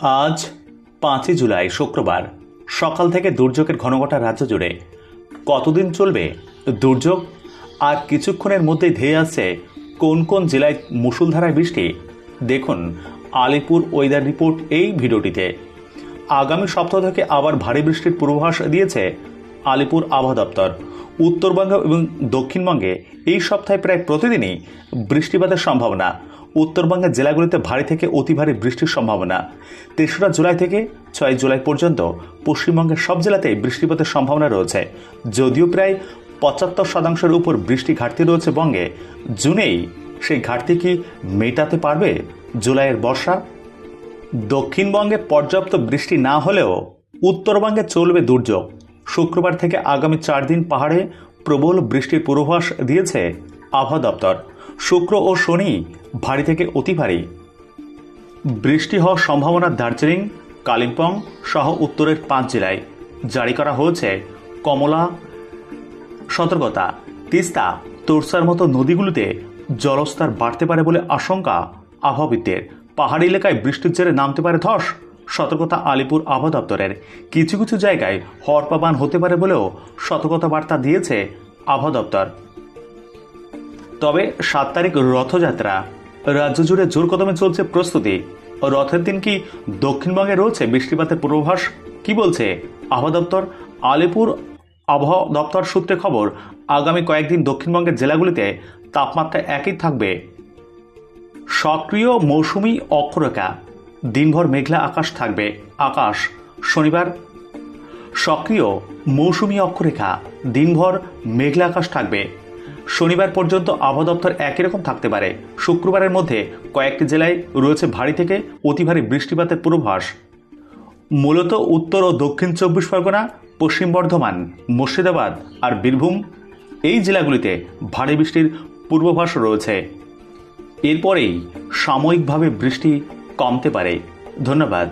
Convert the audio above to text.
আজ পাঁচই জুলাই, শুক্রবার। সকাল থেকে দুর্যোগের ঘনঘটা রাজ্য জুড়ে। কতদিন চলবে দুর্যোগ? আর কিছুক্ষণের মধ্যেই ধেয়ে আসছে কোন কোন জেলায় মুষলধারায় বৃষ্টি? দেখুন আলিপুর ওয়েদার রিপোর্ট এই ভিডিওটিতে। আগামী সপ্তাহ থেকে আবার ভারী বৃষ্টির পূর্বাভাস দিয়েছে আলিপুর আবহাওয়া দপ্তর। উত্তরবঙ্গ এবং দক্ষিণবঙ্গে এই সপ্তাহে প্রায় প্রতিদিনই বৃষ্টিপাতের সম্ভাবনা। উত্তরবঙ্গের জেলাগুলিতে ভারী থেকে অতি ভারী বৃষ্টির সম্ভাবনা। তেসরা জুলাই থেকে ছয় জুলাই পর্যন্ত পশ্চিমবঙ্গের সব জেলাতেই বৃষ্টিপাতের সম্ভাবনা রয়েছে। যদিও প্রায় পঁচাত্তর শতাংশের উপর বৃষ্টি ঘাটতি রয়েছে বঙ্গে, জুনেই সেই ঘাটতি কি মেটাতে পারবে জুলাইয়ের বর্ষা? দক্ষিণবঙ্গে পর্যাপ্ত বৃষ্টি না হলেও উত্তরবঙ্গে চলবে দুর্যোগ। শুক্রবার থেকে আগামী চার দিন পাহাড়ে প্রবল বৃষ্টির পূর্বাভাস দিয়েছে আবহাওয়া দপ্তর। শুক্র ও শনি ভারী থেকে অতি ভারী। বৃষ্টি হওয়ার সম্ভাবনা দার্জিলিং, কালিম্পং সহ উত্তরের পাঁচ জেলায়। জারি করা হয়েছে কমলা, সতর্কতা। তিস্তা, তোরসার মতো নদীগুলোতে জলস্তর বাড়তে পারে বলে আশঙ্কা আবহাওয়াবিদদের। পাহাড়ি এলাকায় বৃষ্টির জেরে নামতে পারে ধস। সতর্কতা আলিপুর আবহাওয়া দপ্তরের। কিছু কিছু জায়গায় হরপাবান হতে পারে বলেও সতর্কতা বার্তা দিয়েছে আবহাওয়া দপ্তর। তবে সাত তারিখ রথযাত্রা। রাজ্য জুড়ে জোর কদমে চলছে প্রস্তুতি। রথের দিন কি দক্ষিণবঙ্গে রয়েছে বৃষ্টিপাতের পূর্বাভাস? কি বলছে আবহাওয়া দপ্তর? আলিপুর আবহাওয়া দপ্তর সূত্রে খবর, আগামী কয়েকদিন দক্ষিণবঙ্গের জেলাগুলিতে তাপমাত্রা একই থাকবে। সক্রিয় মৌসুমি অক্ষরেখা। দিনভর মেঘলা আকাশ থাকবে। আকাশ, শনিবার। সক্রিয় মৌসুমি অক্ষরেখা। দিনভর মেঘলা আকাশ থাকবে। শনিবার পর্যন্ত আবহাওয়া দপ্তর একই রকম থাকতে পারে। শুক্রবারের মধ্যে কয়েকটি জেলায় রয়েছে ভারী থেকে অতি ভারী বৃষ্টিপাতের পূর্বাভাস। মূলত উত্তর ও দক্ষিণ চব্বিশ পরগনা, পশ্চিম বর্ধমান, মুর্শিদাবাদ আর বীরভূম এই জেলাগুলিতে ভারী বৃষ্টির পূর্বাভাস রয়েছে। এরপরেই সাময়িকভাবে বৃষ্টি কমতে পারে। ধন্যবাদ।